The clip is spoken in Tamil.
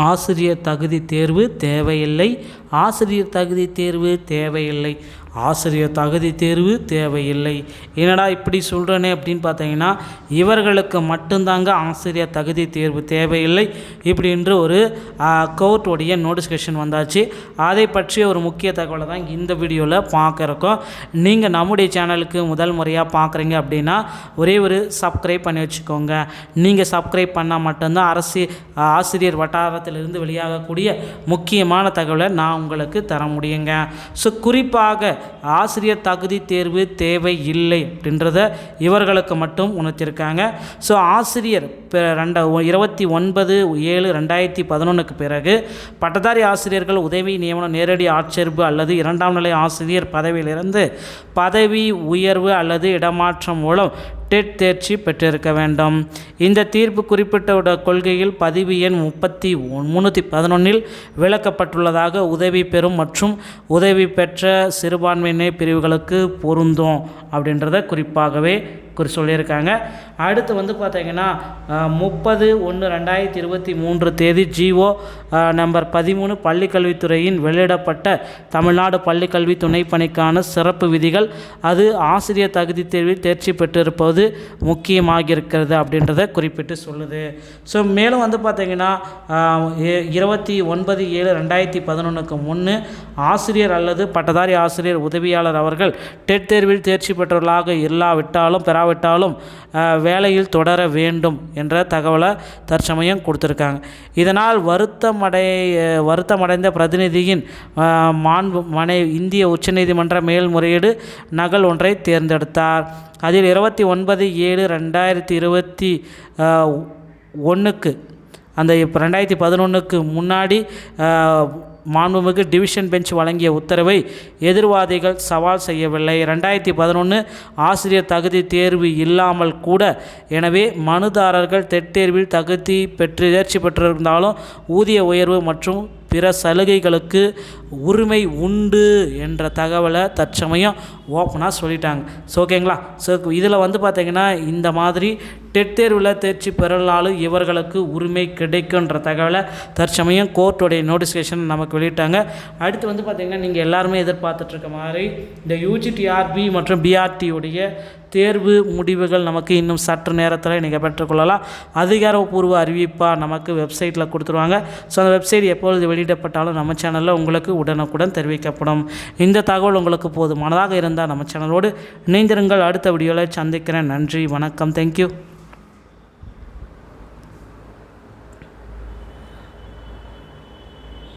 ஆசிரியர் தகுதி தேர்வு தேவையில்லை. ஆசிரியர் தகுதி தேர்வு தேவையில்லை. ஆசிரியர் தகுதி தேர்வு தேவையில்லை. என்னடா இப்படி சொல்கிறேனே அப்படின்னு பார்த்தீங்கன்னா இவர்களுக்கு மட்டும்தாங்க ஆசிரியர் தகுதி தேர்வு தேவையில்லை இப்படின்ற ஒரு கோர்ட்டுடைய நோட்டிஃபிகேஷன் வந்தாச்சு. அதை பற்றிய ஒரு முக்கிய தகவலை தான் இந்த வீடியோவில் பார்க்குறக்கோ நீங்கள் நம்முடைய சேனலுக்கு முதல் முறையாக பார்க்குறீங்க அப்படின்னா ஒரே ஒரு சப்ஸ்கிரைப் பண்ணி வச்சுக்கோங்க. நீங்கள் சப்ஸ்கிரைப் பண்ணால் மட்டும்தான் அரசு ஆசிரியர் வட்டாரத்திலிருந்து வெளியாகக்கூடிய முக்கியமான தகவலை நான் உங்களுக்கு தர முடியுங்க. ஸோ குறிப்பாக ஆசிரியர் தகுதி தேர்வு தேவை இல்லை அப்படின்றத இவர்களுக்கு மட்டும் உணர்த்தியிருக்காங்க ஸோ ஆசிரியர் ரெண்ட இருபத்தி ஒன்பது ஏழு ரெண்டாயிரத்தி பதினொன்றுக்கு பிறகு பட்டதாரி ஆசிரியர்கள் உதவி நியமனம் நேரடி ஆட்சேர்ப்பு அல்லது இரண்டாம் நிலை ஆசிரியர் பதவியிலிருந்து பதவி உயர்வு அல்லது இடமாற்றம் மூலம் டெட் தேர்ச்சி பெற்றிருக்க வேண்டும். இந்த தீர்ப்பு குறிப்பிட்ட கொள்கையில் பதிவு எண் முப்பத்தி முந்நூற்றி பதினொன்றில் விளக்கப்பட்டுள்ளதாக உதவி பெறும் மற்றும் உதவி பெற்ற சிறுபான்மையினர் பிரிவுகளுக்கு பொருந்தும் அப்படின்றத குறிப்பாகவே குறி சொல்லியிருக்காங்க. அடுத்து வந்து பார்த்தீங்கன்னா முப்பது ஒன்று ரெண்டாயிரத்தி இருபத்தி மூன்று தேதி ஜிஓ நம்பர் பதிமூணு பள்ளிக்கல்வித்துறையின் வெளியிடப்பட்ட தமிழ்நாடு பள்ளிக்கல்வி துணைப்பணிக்கான சிறப்பு விதிகள். அது ஆசிரியர் தகுதி தேர்வில் தேர்ச்சி பெற்றிருப்பது முக்கியமாக இருக்கிறது அப்படின்றத குறிப்பிட்டு சொல்லுது. ஸோ மேலும் வந்து பார்த்தீங்கன்னா இருபத்தி ஒன்பது ஏழு ரெண்டாயிரத்தி பதினொன்றுக்கு முன்னு ஆசிரியர் அல்லது பட்டதாரி ஆசிரியர் உதவியாளர் அவர்கள் டெட் தேர்வில் தேர்ச்சி பெற்றவர்களாக இல்லாவிட்டாலும் பெறாவிட்டாலும் வேலையில் தொடர வேண்டும் என்ற தகவலை தற்சமயம் கொடுத்துருக்காங்க. இதனால் வருத்தமடை வருத்தமடைந்த பிரதிநிதியின் மாண்பு மனை இந்திய உச்சநீதிமன்ற மேல்முறையீடு நகல் ஒன்றை தேர்ந்தெடுத்தார். அதில் இருபத்தி ஒன்பது ஏழு ரெண்டாயிரத்தி இருபத்தி ஒன்றுக்கு அந்த இப்போ ரெண்டாயிரத்தி பதினொன்றுக்கு முன்னாடி மாண்புமிகு டிவிஷன் பெஞ்ச் வழங்கிய உத்தரவை எதிர்வாதிகள் சவால் செய்யவில்லை. ரெண்டாயிரத்தி பதினொன்று ஆசிரியர் தகுதி தேர்வு இல்லாமல் கூட எனவே மனுதாரர்கள் தெட்டேர்வில் தகுதி பெற்று தேர்ச்சி பெற்றிருந்தாலும் ஊதிய உயர்வு மற்றும் பிற சலுகைகளுக்கு உரிமை உண்டு என்ற தகவலை தற்சமயம் ஓப்பனாக சொல்லிட்டாங்க. ஸோ ஓகேங்களா ஸோ இதில் வந்து பார்த்திங்கன்னா இந்த மாதிரி டெட் தேர்வில் தேர்ச்சி பெறலாலும் இவர்களுக்கு உரிமை கிடைக்குன்ற தகவலை தற்சமயம் கோர்ட்டுடைய நோட்டிஃபிகேஷன் நமக்கு வெளியிட்டாங்க. அடுத்து வந்து பார்த்திங்கன்னா நீங்கள் எல்லாருமே எதிர்பார்த்துட்ருக்க மாதிரி இந்த யூஜிடிஆர்பி மற்றும் பிஆர்டியுடைய தேர்வு முடிவுகள் நமக்கு இன்னும் சற்று நேரத்தில் நீங்கள் பெற்றுக்கொள்ளலாம். அதிகாரப்பூர்வ அறிவிப்பாக நமக்கு வெப்சைட்டில் கொடுத்துருவாங்க. ஸோ அந்த வெப்சைட் எப்பொழுது வெளியிடப்பட்டாலும் நம்ம சேனலில் உங்களுக்கு உடனுக்குடன் தெரிவிக்கப்படும். இந்த தகவல் உங்களுக்கு போதுமானதாக இருந்தால் நம்ம சேனலோடு இணைந்திருங்கள். அடுத்த வீடியோவில் சந்திக்கிறேன். நன்றி வணக்கம். தேங்க்யூ